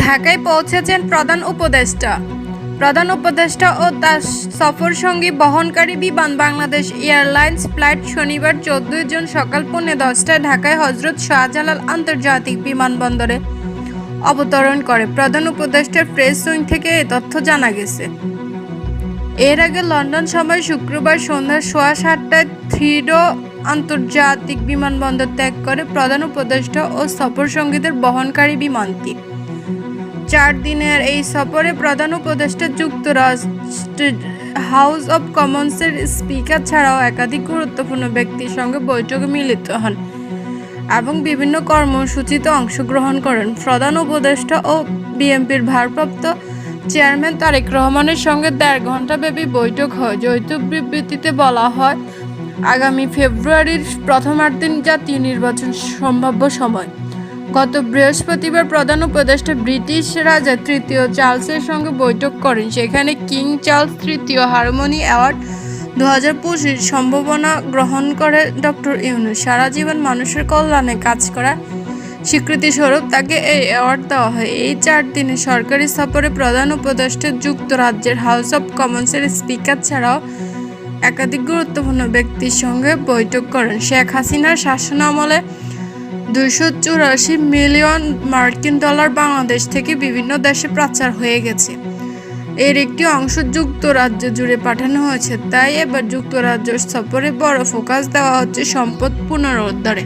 ঢাকায় পৌঁছেছেন প্রধান উপদেষ্টা। প্রধান উপদেষ্টা ও তার সফর সঙ্গী বহনকারী বিমান বাংলাদেশ এয়ারলাইন্স ফ্লাইট শনিবার চোদ্দই জুন সকাল পৌনে দশটায় ঢাকায় হজরত শাহজালাল আন্তর্জাতিক বিমানবন্দরে অবতরণ করে। প্রধান উপদেষ্টার প্রেস উইং থেকে এ তথ্য জানা গেছে। এর আগে লন্ডন সময় শুক্রবার সন্ধ্যা সোয়া সাতটায় থ্রিডো আন্তর্জাতিক বিমানবন্দর ত্যাগ করে প্রধান উপদেষ্টা ও সফর সঙ্গীদের বহনকারী বিমানটি। চার দিনের এই সফরে প্রধান উপদেষ্টা যুক্তরাষ্ট্রের হাউস অব কমন্সের স্পিকার ছাড়াও একাধিক গুরুত্বপূর্ণ ব্যক্তির সঙ্গে বৈঠকে মিলিত হন এবং বিভিন্ন কর্মসূচিতে অংশগ্রহণ করেন। প্রধান উপদেষ্টা ও বিএনপির ভারপ্রাপ্ত চেয়ারম্যান তারেক রহমানের সঙ্গে দেড় ঘণ্টাব্যাপী বৈঠক হয়। যৌথ বিবৃতিতে বলা হয়, আগামী ফেব্রুয়ারির প্রথমার্ধে জাতীয় নির্বাচন সম্ভাব্য সময়। গত বৃহস্পতিবার প্রধান উপদেষ্টা ব্রিটিশ রাজা তৃতীয় চার্লসের সঙ্গে বৈঠক করেন। সেখানে কিং চার্লস তৃতীয় হারমোনি অ্যাওয়ার্ড দু হাজার পঁচিশ সম্ভাবনা গ্রহণ করে ডক্টর ইউনুস। সারা জীবন মানুষের কল্যাণে কাজ করা স্বীকৃতিস্বরূপ তাকে এই অ্যাওয়ার্ড দেওয়া হয়। এই চার দিনে সরকারি সফরে প্রধান উপদেষ্টা যুক্তরাজ্যের হাউস অব কমন্সের স্পিকার ছাড়াও একাধিক গুরুত্বপূর্ণ ব্যক্তির সঙ্গে বৈঠক করেন। শেখ হাসিনার শাসনামলে দুইশো চুরাশি মিলিয়ন মার্কিন ডলার বাংলাদেশ থেকে বিভিন্ন দেশে পাচার হয়ে গেছে। এর একটি অংশ যুক্তরাজ্য জুড়ে পাঠানো হয়েছে। তাই এবার যুক্তরাজ্য সফরে বড় ফোকাস দেওয়া হচ্ছে সম্পদ পুনরুদ্ধারে।